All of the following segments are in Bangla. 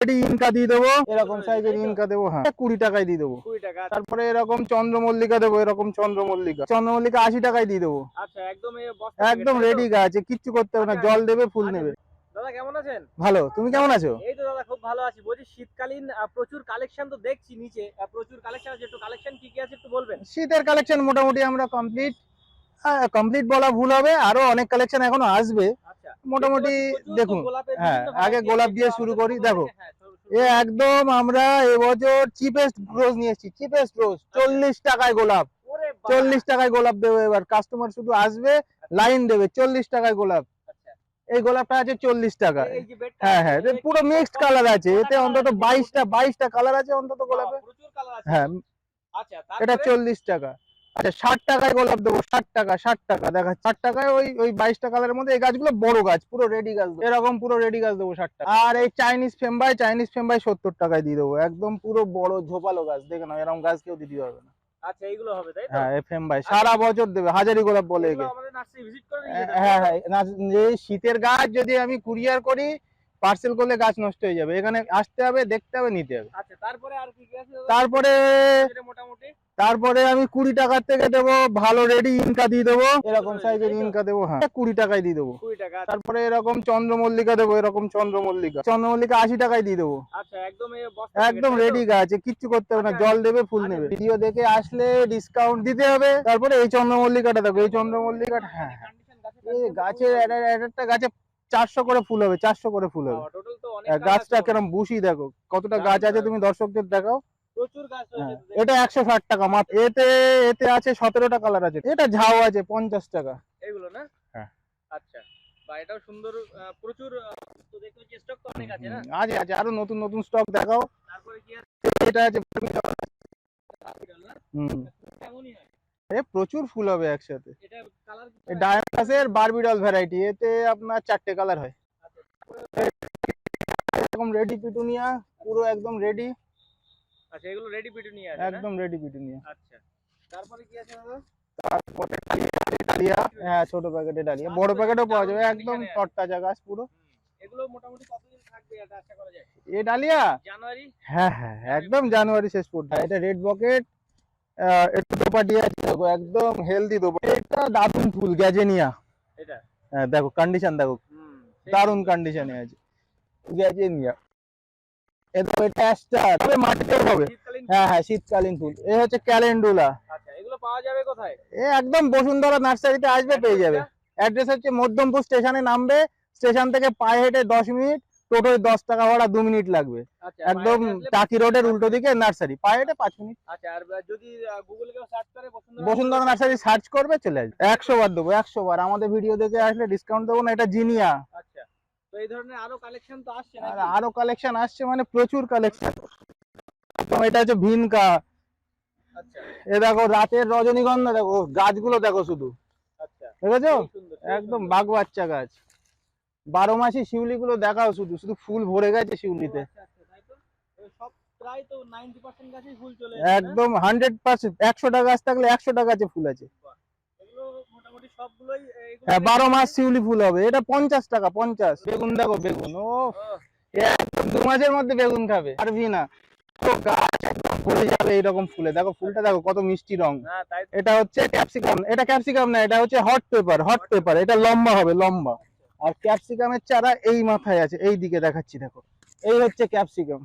এটি ইনকা দিয়ে দেবো। এরকম সাইজের ইনকা দেবো হ্যাঁ। কুড়ি টাকায় দিয়ে দেবো। তারপরে এরকম চন্দ্রমল্লিকা দেবো এরকম চন্দ্রমল্লিকা। চন্দ্রমল্লিকা আশি টাকায় দিয়ে দেবো। আচ্ছা একদম? রেডি গাছ কিচ্ছু করতে হবে না আচ্ছা, জল দেবে ফুল আচ্ছা। নেবে। দাদা কেমন আছেন? ভালো তুমি কেমন আছো? এই তো দাদা খুব ভালো আছি। বলছি শীতকালীন প্রচুর কালেকশন তো দেখছি নিচে। প্রচুর কালেকশন আছে একটু কালেকশন কি কি আছে একটু বলবেন? শীতের কালেকশন মোটামুটি আমরা কমপ্লিট কমপ্লিট বলা ভুল হবে। আরও অনেক কালেকশন এখনও আসবে। আচ্ছা। মোটামুটি দেখুন হ্যাঁ, আগে গোলাপ দিয়ে শুরু করি, দেখো। হ্যাঁ, শুরু- শুরু এ একদম আমরা এবছর চিপেস্ট রোজ নিয়ে এসেছি চিপেস্ট রোজ চল্লিশ টাকায় গোলাপ। চল্লিশ টাকায় গোলাপ দেবো এবার কাস্টমার শুধু আসবে লাইন দেবে চল্লিশ টাকায় গোলাপ। আচ্ছা। এই গোলাপটা আছে চল্লিশ টাকা। হ্যাঁ হ্যাঁ পুরো মিক্সড কালার আছে এতে অন্তত বাইশটা বাইশটা কালার আছে অন্তত গোলাপে। হ্যাঁ। আচ্ছা এটা চল্লিশ টাকা। আচ্ছা ষাট টাকায় গোলাপ দেবো ষাট টাকা ষাট টাকা দেখা ষাট টাকায় ওই ওই বাইশটা কালারের মধ্যে এই গাছগুলো বড় গাছ পুরো রেডি গাছ। এরকম পুরো রেডি গাছ দেবো ষাট টাকা। আর এই চাইনিজ ফেম্বাই চাইনিজ ফেম্বাই সত্তর টাকায় দিয়ে দেবো। একদম পুরো বড় ঝোপালো গাছ দেখে না এরকম গাছ কেউ দিতে পারবে না। আচ্ছা এইগুলো হবে তাই হ্যাঁ ফেম্বাই সারা বছর দেবে হাজারি গোলাপ বলে একে। হ্যাঁ হ্যাঁ শীতের গাছ যদি আমি কুরিয়ার করি পার্সেল করলে গাছ নষ্ট হয়ে যাবে। এখানে আসতে হবে দেখতে হবে নিতে হবে। আচ্ছা তারপরে? তারপরে আমি কুড়ি টাকার থেকে দেবো ভালো রেডি ইনকা দিয়ে দেবো। এরকম সাইজের ইনকা দেবো হ্যাঁ। কুড়ি টাকায় দিয়ে দেবো। তারপরে এরকম চন্দ্রমল্লিকা দেবো এরকম চন্দ্রমল্লিকা। চন্দ্রমল্লিকা আশি টাকায় দিয়ে দেবো। আচ্ছা একদম? রেডি গাছ কিচ্ছু করতে হবে না আচ্ছা, জল দেবে ফুল আচ্ছা। নেবে। ভিডিও দেখে আসলে ডিসকাউন্ট দিতে হবে। তারপরে এই চন্দ্রমল্লিকাটা দেখো এই চন্দ্রমল্লিকাটা হ্যাঁ হ্যাঁ। গাছের একটা গাছে চারশো করে ফুল হবে চারশো করে ফুল হবে। গাছটা। কিরম বুশি দেখো কতটা গাছ আছে তুমি দর্শকদের দেখাও। হ্যাঁ, এটা একশো ষাট টাকা মাত্র এতে এতে আছে সতেরোটা কালার আছে। এটা ঝাউ আছে পঞ্চাশ টাকা। এগুলো না? হ্যাঁ। আচ্ছা এটাও সুন্দর প্রচুর আহ, তো দেখতে পাচ্ছি স্টক তো অনেক আছে না? আছে আছে আরও নতুন নতুন স্টক দেখাও। তারপরে কি আছে? এটা আছে হুম। প্রচুর ফুল হবে একসাথে। ডায়ামাসের বারবিডল ভ্যারাইটি এতে আপনার চারটে কালার হয়। এরকম রেডি পিটুনিয়া পুরো একদম রেডি আচ্ছা এগুলো রেডি পিটু নিয়ে আছে একদম রেডি পিটুনিয়া। আচ্ছা তারপরে কি আছে দাদা? তারপরে ডালিয়া হ্যাঁ ছোট প্যাকেটে ডালিয়া। বড় প্যাকেটও পাওয়া যাবে একদম তরতাজা গাছ পুরো। এগুলো মোটামুটি কতদিন থাকবে এটা আশা করা যায়? এ ডালিয়া? জানুয়ারি? হ্যাঁ হ্যাঁ একদম জানুয়ারি। শেষ পর্যন্ত। এটা রেড বকেট একটু দোপাটিয়া দেখো একদম হেলদি দোপা এটা দারুণ ফুল গ্যাজেনিয়া। এটা? হ্যাঁ দেখো কন্ডিশন দেখো। দারুণ কন্ডিশনে আছে। গ্যাজেনিয়া। এটা অ্যাস্টার তবে মাটিতেও হবে। হ্যাঁ হ্যাঁ শীতকালীন ফুল। এ হচ্ছে ক্যালেন্ডুলা। আচ্ছা এগুলো পাওয়া যাবে কোথায়? এ একদম বসুন্ধরা নার্সারিতে আসবে পেয়ে যাবে। অ্যাড্রেস হচ্ছে মধ্যমপুর স্টেশনে নামবে। স্টেশন থেকে পায়ে হেঁটে দশ মিনিট। টোটোয় দশ টাকা ভাড়া দু মিনিট লাগবে। আচ্ছা একদম টাকি রোডের উল্টো দিকে নার্সারি পায়ে পাঁচ মিনিট। আচ্ছা বসুন্ধরা নার্সারি? সার্চ করবে চলে আসবে। একশো বার দেবো একশো বার। আমাদের ভিডিও দেখে আসলে ডিসকাউন্ট দেবো না এটা জিনিয়া। আচ্ছা আরও কালেকশন আসছে মানে প্রচুর কালেকশন এটা হচ্ছে ভিনকা। আচ্ছা। এ দেখো রাতের রজনীগন্ধা দেখো গাছগুলো দেখো শুধু। সুন্দর, সেই একদম বাঘ বাচ্চা গাছ। বারো মাসি শিউলি গুলো দেখাও শুধু শুধু ফুল ভরে গেছে শিউলিতে। আচ্ছা, আচ্ছা, তাই তো? এ সব প্রায় তো 90% গাছেই ফুল চলে এসেছে, না? একদম হান্ড্রেড পার্সেন্ট একশোটা গাছ থাকলে একশোটা গাছে ফুল আছে। হ্যাঁ বারো মাস শিউলি ফুল হবে এটা পঞ্চাশ টাকা পঞ্চাশ। বেগুন দেখো বেগুন ও দু মাসের মধ্যে বেগুন খাবে পারবি না। গাছ যাবে এইরকম ফুলে। দেখো ফুলটা দেখো কত মিষ্টি রং। এটা হচ্ছে ক্যাপসিকাম এটা ক্যাপসিকাম না এটা হচ্ছে হট পেপার হট পেপার এটা লম্বা হবে লম্বা। আর ক্যাপসিকামের চারা এই মাথায় আছে এই দিকে দেখাচ্ছি দেখো। এই হচ্ছে ক্যাপসিকাম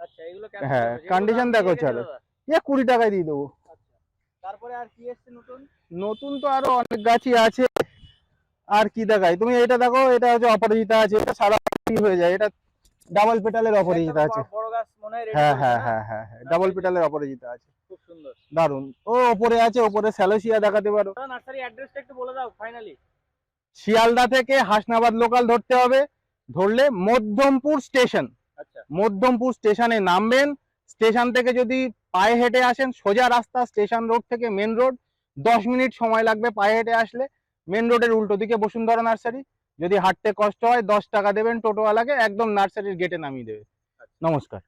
আচ্ছা হ্যাঁ, দাম দেখো। এ কুড়ি টাকায় দিয়ে দেবো। আচ্ছা তারপরে আর কি এসছে নতুন? নতুন তো আরও অনেক গাছই আছে। আর কি দেখাই? তুমি এটা দেখো এটা হচ্ছে অপরাজিতা আছে এটা সারা হয়ে যায় এটা ডাবল পেটালের অপরাজিতা আছে। হয় হ্যাঁ হ্যাঁ না? হ্যাঁ হ্যাঁ হ্যাঁ ডাবল পেটালের অপরাজিতা আছে। খুব সুন্দর। দারুণ ও ওপরে আছে ওপরে স্যালোসিয়া দেখাতে পারো। নার্সারি অ্যাড্রেসটা একটু বলে দাও ফাইনালি শিয়ালদা থেকে হাসনাবাদ লোকাল ধরতে হবে। ধরলে মধ্যমপুর স্টেশন। আচ্ছা। মধ্যমপুর স্টেশনে নামবেন। স্টেশন থেকে যদি পায়ে হেঁটে আসেন সোজা রাস্তা স্টেশন রোড থেকে মেন রোড দশ মিনিট সময় লাগবে পায়ে হেঁটে আসলে। মেন রোডের উল্টো দিকে বসুন্ধরা নার্সারি। যদি হাঁটতে কষ্ট হয় দশ টাকা দেবেন টোটোওয়ালাকে একদম নার্সারির গেটে নামিয়ে দেবে। নমস্কার।